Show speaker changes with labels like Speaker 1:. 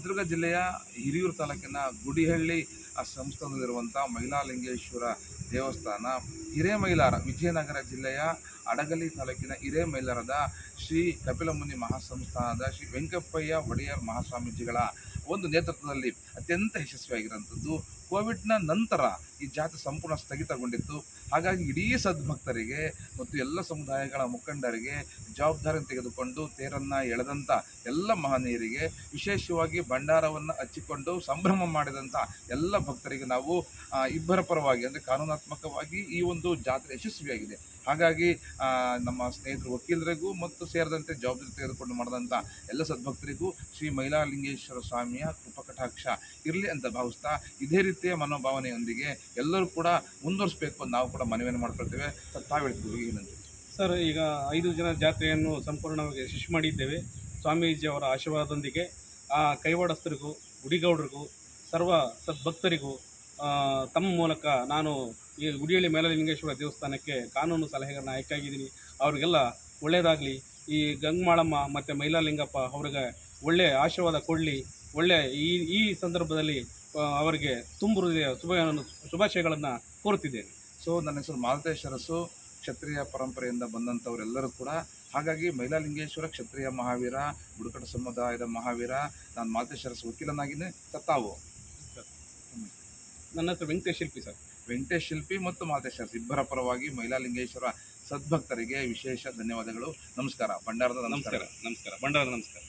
Speaker 1: ಚಿತ್ರದುರ್ಗ ಜಿಲ್ಲೆಯ ಹಿರಿಯೂರು ತಾಲೂಕಿನ ಗುಡಿಹಳ್ಳಿ ಸಂಸ್ಥಾನದಲ್ಲಿರುವಂಥ ಮೈಲಾಲಿಂಗೇಶ್ವರ ದೇವಸ್ಥಾನ, ಹಿರೇಮೈಲಾರ, ವಿಜಯನಗರ ಜಿಲ್ಲೆಯ ಅಡಗಲಿ ತಾಲೂಕಿನ ಹಿರೇಮೈಲಾರದ ಶ್ರೀ ಕಪಿಲಮುನಿ ಮಹಾಸಂಸ್ಥಾನದ ಶ್ರೀ ವೆಂಕಪ್ಪಯ್ಯ ಒಡೆಯರ್ ಮಹಾಸ್ವಾಮೀಜಿಗಳ ಒಂದು ನೇತೃತ್ವದಲ್ಲಿ ಅತ್ಯಂತ ಯಶಸ್ವಿಯಾಗಿರೋಂಥದ್ದು ಕೋವಿಡ್ನ ನಂತರ ಈ ಜಾತ್ರೆ ಸಂಪೂರ್ಣ ಸ್ಥಗಿತಗೊಂಡಿತ್ತು. ಹಾಗಾಗಿ ಇಡೀ ಸದ್ಭಕ್ತರಿಗೆ ಮತ್ತು ಎಲ್ಲ ಸಮುದಾಯಗಳ ಮುಖಂಡರಿಗೆ ಜವಾಬ್ದಾರಿಯನ್ನು ತೆಗೆದುಕೊಂಡು ತೇರನ್ನು ಎಳೆದಂಥ ಎಲ್ಲ ಮಹನೀಯರಿಗೆ ವಿಶೇಷವಾಗಿ ಭಂಡಾರವನ್ನು ಹಚ್ಚಿಕೊಂಡು ಸಂಭ್ರಮ ಮಾಡಿದಂಥ ಎಲ್ಲ ಭಕ್ತರಿಗೆ ನಾವು ಇಬ್ಬರ ಪರವಾಗಿ ಅಂದರೆ ಕಾನೂನಾತ್ಮಕವಾಗಿ ಈ ಒಂದು ಜಾತ್ರೆ ಯಶಸ್ವಿಯಾಗಿದೆ. ಹಾಗಾಗಿ ನಮ್ಮ ಸ್ನೇಹಿತರು ವಕೀಲರಿಗೂ ಮತ್ತು ಸೇರಿದಂತೆ ಜವಾಬ್ದಾರಿ ತೆಗೆದುಕೊಂಡು ಮಾಡಿದಂಥ ಎಲ್ಲ ಸದ್ಭಕ್ತರಿಗೂ ಶ್ರೀ ಮೈಲಾಲಿಂಗೇಶ್ವರ ಸ್ವಾಮಿಯ ಕೃಪಕಟಾಕ್ಷ ಇರಲಿ ಅಂತ ಭಾವಿಸ್ತಾ ಇದೇ ರೀತಿಯ ಮನೋಭಾವನೆಯೊಂದಿಗೆ ಎಲ್ಲರೂ ಕೂಡ ಮುಂದುವರಿಸಬೇಕು ನಾವು ಕೂಡ ಮನವಿಯನ್ನು ಮಾಡ್ಕೊಳ್ತೇವೆ. ಸರ್, ತಾವು ಹೇಳ್ತಿದ್ದೀವಿ ಏನಂತ?
Speaker 2: ಸರ್, ಈಗ ಐದು ಜನ ಜಾತ್ರೆಯನ್ನು ಸಂಪೂರ್ಣವಾಗಿ ಯಶಸ್ವಿ ಮಾಡಿದ್ದೇವೆ. ಸ್ವಾಮೀಜಿಯವರ ಆಶೀರ್ವಾದದೊಂದಿಗೆ ಆ ಕೈವಾಡಸ್ಥರಿಗೂ, ಗುಡಿಗೌಡರಿಗೂ, ಸರ್ವ ಸದ್ಭಕ್ತರಿಗೂ ತಮ್ಮ ಮೂಲಕ ನಾನು ಈ ಗುಡಿಯಳ್ಳಿ ಮೇಲಲಿಂಗೇಶ್ವರ ದೇವಸ್ಥಾನಕ್ಕೆ ಕಾನೂನು ಸಲಹೆಗಾರನ ಆಯ್ಕೆಯಾಗಿದ್ದೀನಿ. ಅವರಿಗೆಲ್ಲ ಒಳ್ಳೆಯದಾಗಲಿ ಈ ಗಂಗಮಾಳಮ್ಮ ಮತ್ತು ಮೈಲಾಲಿಂಗಪ್ಪ ಅವ್ರಿಗೆ ಒಳ್ಳೆಯ ಆಶೀರ್ವಾದ ಕೊಡಲಿ. ಒಳ್ಳೆ ಈ ಈ ಸಂದರ್ಭದಲ್ಲಿ ಅವರಿಗೆ ತುಂಬ ಹೃದಯ ಶುಭ ಶುಭಾಶಯಗಳನ್ನು ಕೋರುತ್ತಿದ್ದೇನೆ.
Speaker 1: ಸೊ ನನ್ನ ಹೆಸರು ಮಾಲತೇಶ್ ಅರಸು ಕ್ಷತ್ರಿಯ ಪರಂಪರೆಯಿಂದ ಬಂದಂಥವರೆಲ್ಲರೂ ಕೂಡ ಹಾಗಾಗಿ ಮೈಲಾಲಿಂಗೇಶ್ವರ ಕ್ಷತ್ರಿಯ ಮಹಾವೀರ ಬುಡಕಟ್ಟು ಸಮುದಾಯದ ಮಹಾವೀರ ನಾನು ಮಾಲತೇಶ್ ಅರಸು ವಕೀಲನಾಗಿನೇ ಸತ್ತಾವು.
Speaker 2: ನನ್ನ ಹೆಸರು ವೆಂಕಟೇಶ್ ಶಿಲ್ಪಿ ಸರ್.
Speaker 1: ವೆಂಕಟೇಶ್ ಶಿಲ್ಪಿ ಮತ್ತು ಮಾಲತೇಶ್ ಅರಸು ಇಬ್ಬರ ಪರವಾಗಿ ಮೈಲಾಲಿಂಗೇಶ್ವರ ಸದ್ಭಕ್ತರಿಗೆ ವಿಶೇಷ ಧನ್ಯವಾದಗಳು. ನಮಸ್ಕಾರ ಭಂಡಾರದ
Speaker 2: ನಮಸ್ಕಾರ
Speaker 1: ನಮಸ್ಕಾರ
Speaker 2: ಭಂಡಾರದ ನಮಸ್ಕಾರ.